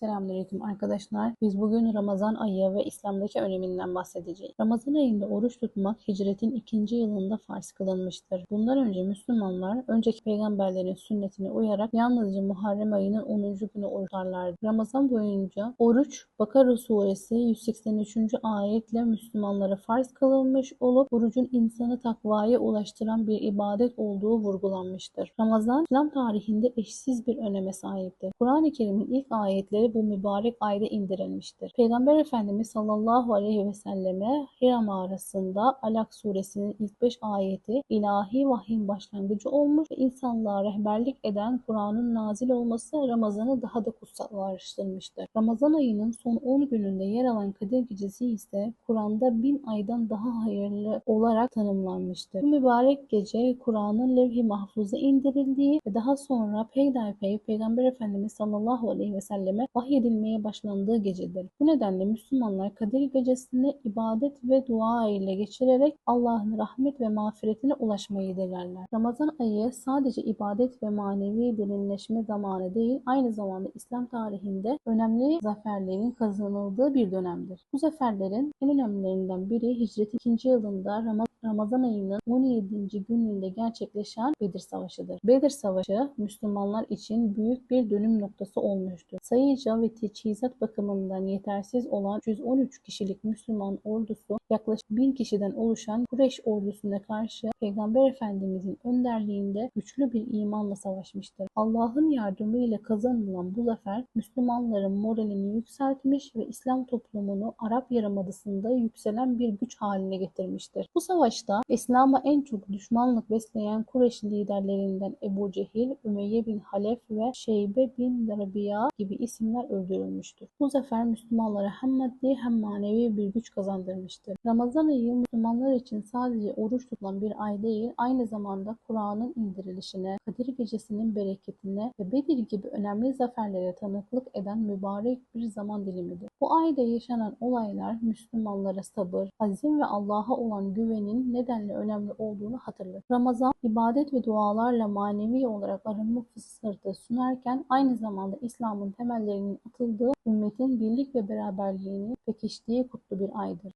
Selamünaleyküm arkadaşlar. Biz bugün Ramazan ayı ve İslam'daki öneminden bahsedeceğiz. Ramazan ayında oruç tutmak hicretin ikinci yılında farz kılınmıştır. Bundan önce Müslümanlar önceki peygamberlerin sünnetine uyarak yalnızca Muharrem ayının 10. günü oruç tutarlardı. Ramazan boyunca oruç Bakara suresi 183. ayetle Müslümanlara farz kılınmış olup orucun insanı takvaya ulaştıran bir ibadet olduğu vurgulanmıştır. Ramazan İslam tarihinde eşsiz bir öneme sahiptir. Kur'an-ı Kerim'in ilk ayetleri bu mübarek ayda indirilmiştir. Peygamber Efendimiz sallallahu aleyhi ve selleme Hira mağarasında Alak suresinin ilk 5 ayeti ilahi vahyin başlangıcı olmuş ve insanlığa rehberlik eden Kur'an'ın nazil olması Ramazan'ı daha da kutsallaştırmıştır. Ramazan ayının son 10 gününde yer alan Kadir Gecesi ise Kur'an'da bin aydan daha hayırlı olarak tanımlanmıştır. Bu mübarek gece Kur'an'ın levh-i mahfuza indirildiği ve daha sonra peyderpey Peygamber Efendimiz sallallahu aleyhi ve selleme vahyedilmeye başlandığı gecedir. Bu nedenle Müslümanlar Kadir Gecesi'ni ibadet ve dua ile geçirerek Allah'ın rahmet ve mağfiretine ulaşmayı dilerler. Ramazan ayı sadece ibadet ve manevi derinleşme zamanı değil, aynı zamanda İslam tarihinde önemli zaferlerin kazanıldığı bir dönemdir. Bu zaferlerin en önemlilerinden biri hicretin ikinci yılında Ramazan Ramazan ayının 17. gününde gerçekleşen Bedir Savaşı'dır. Bedir Savaşı Müslümanlar için büyük bir dönüm noktası olmuştur. Sayıca ve teçhizat bakımından yetersiz olan 113 kişilik Müslüman ordusu yaklaşık 1000 kişiden oluşan Kureyş ordusuna karşı Peygamber Efendimizin önderliğinde güçlü bir imanla savaşmıştır. Allah'ın yardımıyla kazanılan bu zafer Müslümanların moralini yükseltmiş ve İslam toplumunu Arap Yarımadası'nda yükselen bir güç haline getirmiştir. Bu savaşta İslam'a en çok düşmanlık besleyen Kureyş liderlerinden Ebu Cehil, Ümeyye bin Halef ve Şeybe bin Rabia gibi isimler öldürülmüştür. Bu zafer Müslümanlara hem maddi hem manevi bir güç kazandırmıştır. Ramazan ayı Müslümanlar için sadece oruç tutulan bir ay değil, aynı zamanda Kur'an'ın indirilişine, Kadir Gecesi'nin bereketine ve Bedir gibi önemli zaferlere tanıklık eden mübarek bir zaman dilimidir. Bu ayda yaşanan olaylar Müslümanlara sabır, azim ve Allah'a olan güvenin nedenle önemli olduğunu hatırlatır. Ramazan, ibadet ve dualarla manevi olarak arınma fırsatı sunarken aynı zamanda İslam'ın temellerinin atıldığı ümmetin birlik ve beraberliğini pekiştiği kutlu bir aydır.